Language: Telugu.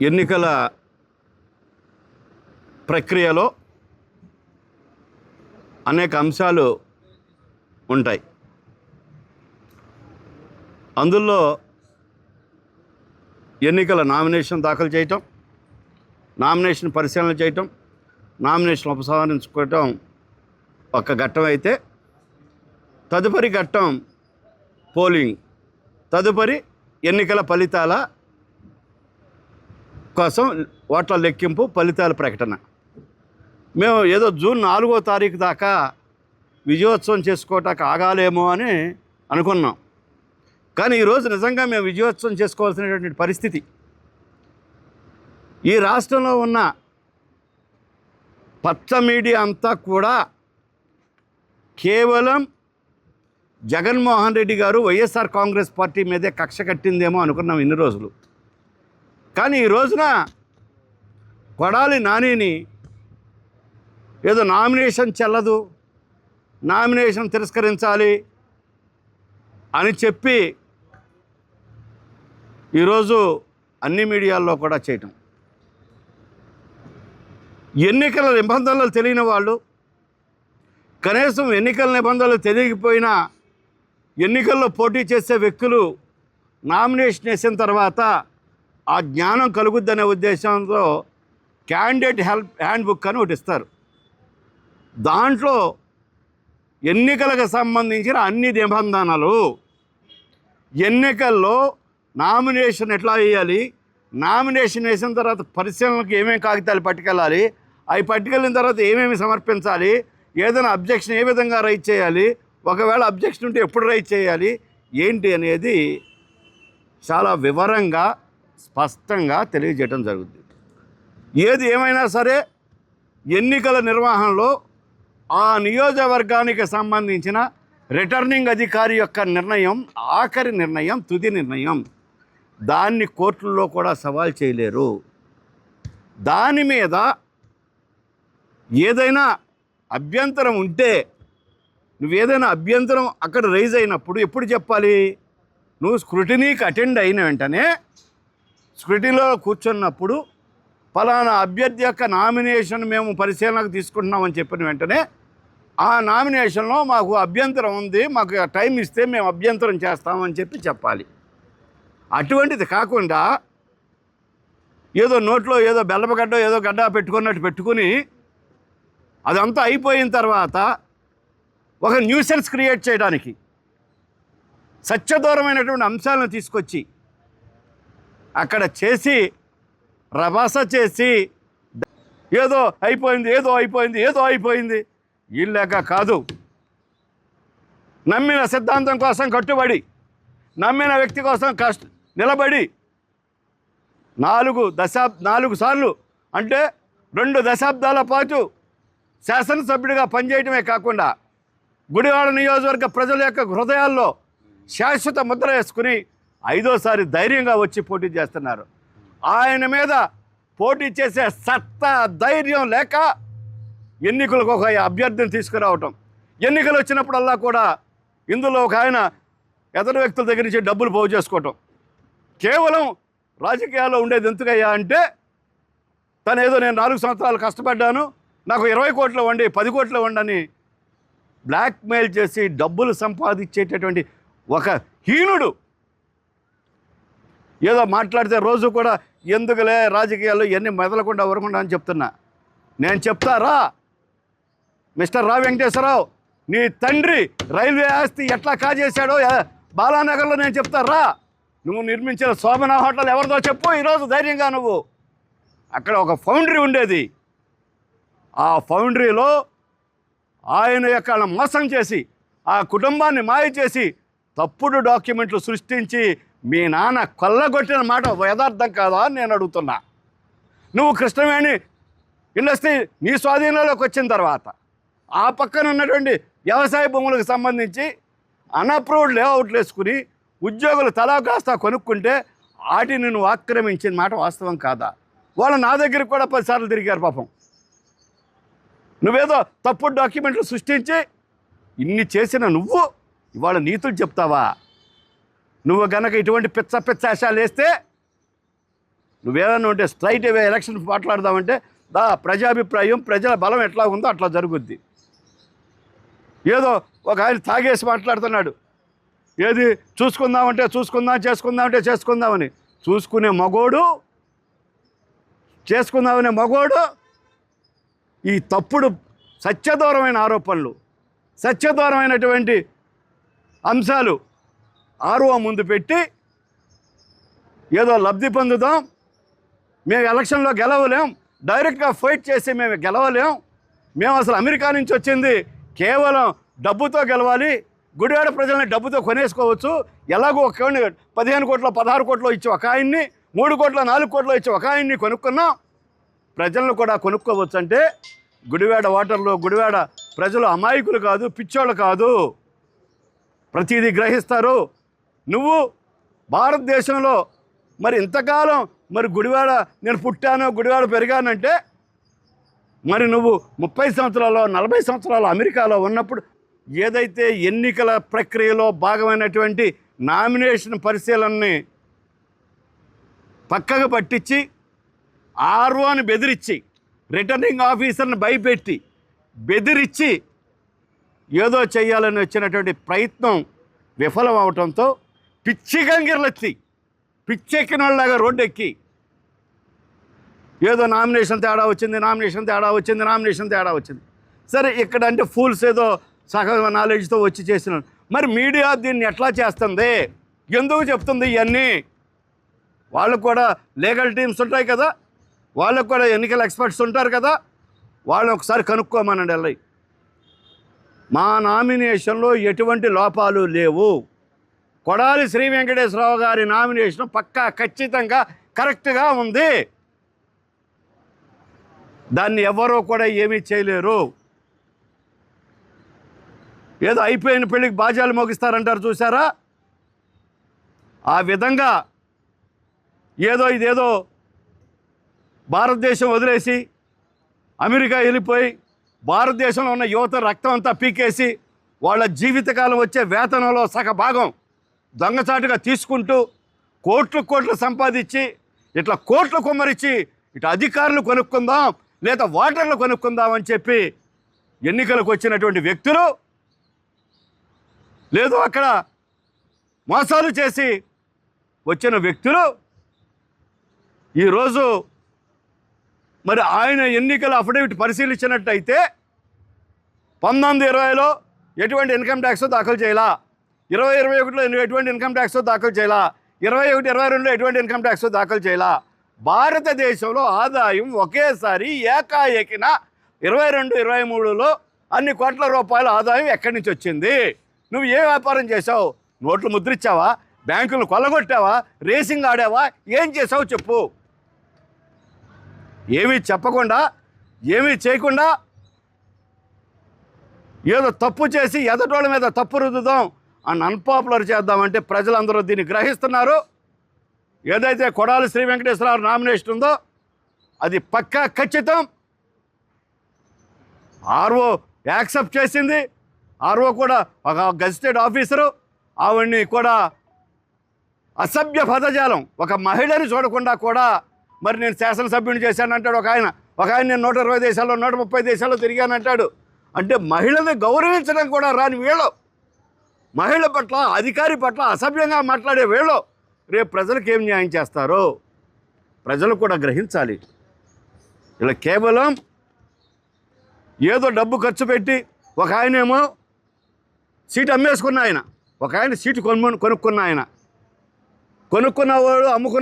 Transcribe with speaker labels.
Speaker 1: ఎన్నికల ప్రక్రియలో అనేక అంశాలు ఉంటాయి. అందులో ఎన్నికల నామినేషన్ దాఖలు చేయటం నామినేషన్ పరిశీలన చేయటం నామినేషన్ ఉపసంహరించుకోవటం ఒక ఘట్టం అయితే తదుపరి ఘట్టం పోలింగ్ తదుపరి ఎన్నికల ఫలితాల కోసం ఓట్ల లెక్కింపు ఫలితాల ప్రకటన. మేము ఏదో జూన్ నాలుగో తారీఖు దాకా విజయోత్సవం చేసుకోవటానికి ఆగాలేమో అని అనుకున్నాం. కానీ ఈరోజు నిజంగా మేము విజయోత్సవం చేసుకోవాల్సినటువంటి పరిస్థితి. ఈ రాష్ట్రంలో ఉన్న పచ్చ మీడియా అంతా కూడా కేవలం జగన్మోహన్ రెడ్డి గారు వైఎస్ఆర్ కాంగ్రెస్ పార్టీ మీదే కక్ష కట్టిందేమో అనుకున్నాం ఇన్ని రోజులు. కానీ ఈ రోజున కొడాలి నానిని ఏదో నామినేషన్ చెల్లదు నామినేషన్ తిరస్కరించాలి అని చెప్పి ఈరోజు అన్ని మీడియాల్లో కూడా చేయటం. ఎన్నికల నిబంధనలు తెలియని వాళ్ళు కనీసం ఎన్నికల నిబంధనలు తెలియకపోయినా ఎన్నికల్లో పోటీ చేసే వ్యక్తులు నామినేషన్ వేసిన తర్వాత ఆ జ్ఞానం కలుగుద్దనే ఉద్దేశంతో క్యాండిడేట్ హెల్ప్ హ్యాండ్ బుక్ అని ఒకటి ఇస్తారు. దాంట్లో ఎన్నికలకు సంబంధించిన అన్ని నిబంధనలు ఎన్నికల్లో నామినేషన్ ఎట్లా వేయాలి నామినేషన్ వేసిన తర్వాత పరిశీలనకు ఏమేమి కాగితాలు పట్టుకెళ్ళాలి అవి పట్టుకెళ్ళిన తర్వాత ఏమేమి సమర్పించాలి ఏదైనా అబ్జెక్షన్ ఏ విధంగా రైట్ చేయాలి ఒకవేళ అబ్జెక్షన్ ఉంటే ఎప్పుడు రైట్ చేయాలి ఏంటి అనేది చాలా వివరంగా స్పష్టంగా తెలియజేయడం జరుగుతుంది ఏది ఏమైనా సరే ఎన్నికల నిర్వహణలో ఆ నియోజకవర్గానికి సంబంధించిన రిటర్నింగ్ అధికారి యొక్క నిర్ణయం ఆఖరి నిర్ణయం తుది నిర్ణయం దాన్ని కోర్టుల్లో కూడా సవాల్ చేయలేరు. దాని మీద ఏదైనా అభ్యంతరం ఉంటే నువ్వు ఏదైనా అభ్యంతరం అక్కడ రైజ్ అయినప్పుడు ఎప్పుడు చెప్పాలి? నువ్వు స్క్రూటినీకి అటెండ్ అయిన వెంటనే స్క్రూటీలో కూర్చున్నప్పుడు ఫలానా అభ్యర్థి యొక్క నామినేషన్ మేము పరిశీలనకు తీసుకుంటున్నామని చెప్పిన వెంటనే ఆ నామినేషన్లో మాకు అభ్యంతరం ఉంది మాకు టైం ఇస్తే మేము అభ్యంతరం చేస్తామని చెప్పి చెప్పాలి. అటువంటిది కాకుండా ఏదో నోట్లో ఏదో బెల్లపగడ్డ ఏదో గడ్డ పెట్టుకున్నట్టు పెట్టుకుని అదంతా అయిపోయిన తర్వాత ఒక న్యూసెన్స్ క్రియేట్ చేయడానికి సత్యదూరమైనటువంటి అంశాలను తీసుకొచ్చి అక్కడ చేసి రభాస చేసి ఏదో అయిపోయింది ఏదో అయిపోయింది ఏదో అయిపోయింది. ఇల్లాక కాదు. నమ్మిన సిద్ధాంతం కోసం కట్టుబడి నమ్మిన వ్యక్తి కోసం కష్ట నిలబడి నాలుగు దశాబ్ నాలుగు సార్లు అంటే రెండు దశాబ్దాల పాటు శాసనసభ్యుడిగా పనిచేయడమే కాకుండా గుడివాడ నియోజకవర్గ ప్రజల యొక్క హృదయాల్లో శాశ్వత ముద్ర వేసుకుని ఐదోసారి ధైర్యంగా వచ్చి పోటీ చేస్తున్నారు. ఆయన మీద పోటీ చేసే సత్తా ధైర్యం లేక ఎన్నికలకు ఒక అభ్యర్థిని తీసుకురావటం. ఎన్నికలు వచ్చినప్పుడల్లా కూడా ఇందులో ఒక ఆయన ఎదరు వ్యక్తుల దగ్గర నుంచి డబ్బులు పోగు చేసుకోవటం. కేవలం రాజకీయాల్లో ఉండేది ఎందుకయ్యా అంటే తను ఏదో నేను నాలుగు సంవత్సరాలు కష్టపడ్డాను నాకు ఇరవై కోట్లు వండి పది కోట్లు వండని బ్లాక్మెయిల్ చేసి డబ్బులు సంపాదించేటటువంటి ఒక హీనుడు ఏదో మాట్లాడితే రోజు కూడా ఎందుకులే రాజకీయాల్లో ఎన్ని మెదలకుండా వరకుండా అని చెప్తున్నా. నేను చెప్తారా మిస్టర్ రా వెంకటేశ్వరరావు నీ తండ్రి రైల్వే ఆస్తి ఎట్లా కాజేశాడో బాలానగర్లో నేను చెప్తారా నువ్వు నిర్మించిన శోభన హోటల్ ఎవరిదో చెప్పు ఈరోజు ధైర్యంగా నువ్వు. అక్కడ ఒక ఫౌండరీ ఉండేది. ఆ ఫౌండరీలో ఆయన యొక్క మోసం చేసి ఆ కుటుంబాన్ని మాయ చేసి తప్పుడు డాక్యుమెంట్లు సృష్టించి మీ నాన్న కొల్లగొట్టిన మాట యథార్థం కాదా అని నేను అడుగుతున్నా. నువ్వు కృష్ణవేణి ఇండస్ట్రీ నీ స్వాధీనంలోకి వచ్చిన తర్వాత ఆ పక్కన ఉన్నటువంటి వ్యవసాయ భూములకు సంబంధించి అన్అప్రూవ్డ్ లేఅవుట్లు వేసుకుని ఉద్యోగులు తలా కాస్త కొనుక్కుంటే వాటిని నువ్వు ఆక్రమించిన మాట వాస్తవం కాదా? వాళ్ళు నా దగ్గరికి కూడా పదిసార్లు తిరిగారు పాపం. నువ్వేదో తప్పుడు డాక్యుమెంట్లు సృష్టించి ఇన్ని చేసిన నువ్వు ఇవాళ నీతులు చెప్తావా? నువ్వు గనక ఇటువంటి పిచ్చ పిచ్చ ఆశాలు వేస్తే నువ్వేదన్నా ఉంటే స్ట్రైట్ అవే ఎలక్షన్ మాట్లాడదామంటే దా ప్రజాభిప్రాయం ప్రజల బలం ఎట్లా ఉందో అట్లా జరుగుద్ది. ఏదో ఒక ఆయన తాగేసి మాట్లాడుతున్నాడు. ఏది చూసుకుందామంటే చూసుకుందాం చేసుకుందామంటే చేసుకుందామని. చూసుకునే మగోడు చేసుకుందామనే మగోడు ఈ తప్పుడు సత్యదూరమైన ఆరోపణలు సత్యదూరమైనటువంటి అంశాలు ఆర్ఓ ముందు పెట్టి ఏదో లబ్ధి పొందుదాం. మేము ఎలక్షన్లో గెలవలేం. డైరెక్ట్గా ఫైట్ చేసి మేము గెలవలేం. మేము అసలు అమెరికా నుంచి వచ్చింది. కేవలం డబ్బుతో గెలవాలి. గుడివాడ ప్రజల్ని డబ్బుతో కొనేసుకోవచ్చు. ఎలాగో ఒక పదిహేను కోట్ల పదహారు కోట్లు ఇచ్చి ఒక ఆయన్ని మూడు కోట్ల నాలుగు కోట్లు ఇచ్చి ఒక ఆయన్ని కొనుక్కున్నాం. ప్రజలను కూడా కొనుక్కోవచ్చు అంటే గుడివాడ వాటర్లో గుడివాడ ప్రజలు అమాయకులు కాదు పిచ్చోళ్ళు కాదు. ప్రతిదీ గ్రహిస్తారు. నువ్వు భారతదేశంలో మరి ఇంతకాలం మరి గుడివాడ నేను పుట్టాను గుడివాడ పెరిగానంటే మరి నువ్వు ముప్పై సంవత్సరాలు నలభై సంవత్సరాలు అమెరికాలో ఉన్నప్పుడు ఏదైతే ఎన్నికల ప్రక్రియలో భాగమైనటువంటి నామినేషన్ పరిశీలనని పక్కకు పట్టించి ఆర్ఓని బెదిరించి రిటర్నింగ్ ఆఫీసర్ని భయపెట్టి బెదిరించి ఏదో చేయాలని వచ్చినటువంటి ప్రయత్నం విఫలం అవటంతో పిచ్చి గంగిర్లెత్తి పిచ్చెక్కిన వాళ్ళలాగా రోడ్డు ఎక్కి ఏదో నామినేషన్ తేడా వచ్చింది నామినేషన్ తేడా వచ్చింది నామినేషన్ తేడా వచ్చింది. సరే ఇక్కడ అంటే ఫూల్స్ ఏదో సగం నాలెడ్జ్తో వచ్చి చేసిన మరి మీడియా దీన్ని ఎట్లా చేస్తుంది? ఎందుకు చెప్తుంది ఇవన్నీ? వాళ్ళకు కూడా లీగల్ టీమ్స్ ఉంటాయి కదా వాళ్ళకు కూడా ఎన్నికల ఎక్స్పర్ట్స్ ఉంటారు కదా వాళ్ళు ఒకసారి కనుక్కోమనండి వెళ్ళి మా నామినేషన్లో ఎటువంటి లోపాలు లేవు. కొడాలి శ్రీ వెంకటేశ్వరరావు గారి నామినేషన్ పక్కా ఖచ్చితంగా కరెక్ట్గా ఉంది. దాన్ని ఎవరూ కూడా ఏమీ చేయలేరు. ఏదో అయిపోయిన పెళ్ళికి బాజాలు మోగిస్తారంటారు చూసారా ఆ విధంగా ఏదో ఇదేదో భారతదేశం వదిలేసి అమెరికా వెళ్ళిపోయి భారతదేశంలో ఉన్న యువత రక్తం అంతా పీకేసి వాళ్ళ జీవితకాలం వచ్చే వేతనంలో సగ భాగం దొంగచాటుగా తీసుకుంటూ కోట్లు కోట్లు సంపాదించి ఇట్లా కోట్లు కొమ్మరిచ్చి ఇటు అధికారులు కొనుక్కుందాం లేదా ఓటర్లు కొనుక్కుందాం అని చెప్పి ఎన్నికలకు వచ్చినటువంటి వ్యక్తులు లేదు అక్కడ మోసాలు చేసి వచ్చిన వ్యక్తులు ఈరోజు మరి ఆయన ఎన్నికల అఫిడవిట్ పరిశీలించినట్టయితే పంతొమ్మిది ఇరవైలో ఎటువంటి ఇన్కమ్ ట్యాక్స్ దాఖలు చేయాలా. ఇరవై ఇరవై ఒకటిలో ఎటువంటి ఇన్కమ్ ట్యాక్స్ దాఖలు చేయాలా? ఇరవై ఒకటి ఇరవై రెండులో ఎటువంటి ఇన్కమ్ ట్యాక్స్ దాఖలు చేయాలా? భారతదేశంలో ఆదాయం ఒకేసారి ఏకాఏకిన ఇరవై రెండు ఇరవై మూడులో అన్ని కోట్ల రూపాయల ఆదాయం ఎక్కడి నుంచి వచ్చింది? నువ్వు ఏ వ్యాపారం చేసావు నోట్లు ముద్రించావా బ్యాంకులు కొల్లగొట్టావా? రేసింగ్ ఆడావా? ఏం చేసావు చెప్పు. ఏమీ చెప్పకుండా ఏమీ చేయకుండా ఏదో తప్పు చేసి ఎదటోళ్ళ మీద తప్పు రుద్దుదాం. అండ్ అన్పాపులర్ చేద్దామంటే ప్రజలందరూ దీన్ని గ్రహిస్తున్నారు. ఏదైతే కొడాలి శ్రీ వెంకటేశ్వరరావు నామినేషన్ ఉందో అది పక్కా ఖచ్చితం. ఆర్ఓ యాక్సెప్ట్ చేసింది. ఆర్ఓ కూడా ఒక గజిస్టెడ్ ఆఫీసరు. ఆవిడ్ని కూడా అసభ్య పదజాలం. ఒక మహిళని చూడకుండా కూడా మరి నేను శాసనసభ్యుని చేశానంటాడు ఒక ఆయన. ఒక ఆయన నేను నూట ఇరవై దేశాల్లో నూట ముప్పై దేశాల్లో తిరిగానంటాడు అంటే మహిళని గౌరవించడం కూడా రాని వీళ్ళు. మహిళ పట్ల అధికారి పట్ల అసభ్యంగా మాట్లాడే వీళ్ళు రేపు ప్రజలకు ఏం న్యాయం చేస్తారో ప్రజలు కూడా గ్రహించాలి. ఇలా కేవలం ఏదో డబ్బు ఖర్చు పెట్టి ఒక ఆయనేమో సీట్ అమ్మేసుకున్న ఆయన ఒక ఆయన సీటు కొను కొనుక్కున్న ఆయన. కొనుక్కున్నవాడు అమ్ముకున్న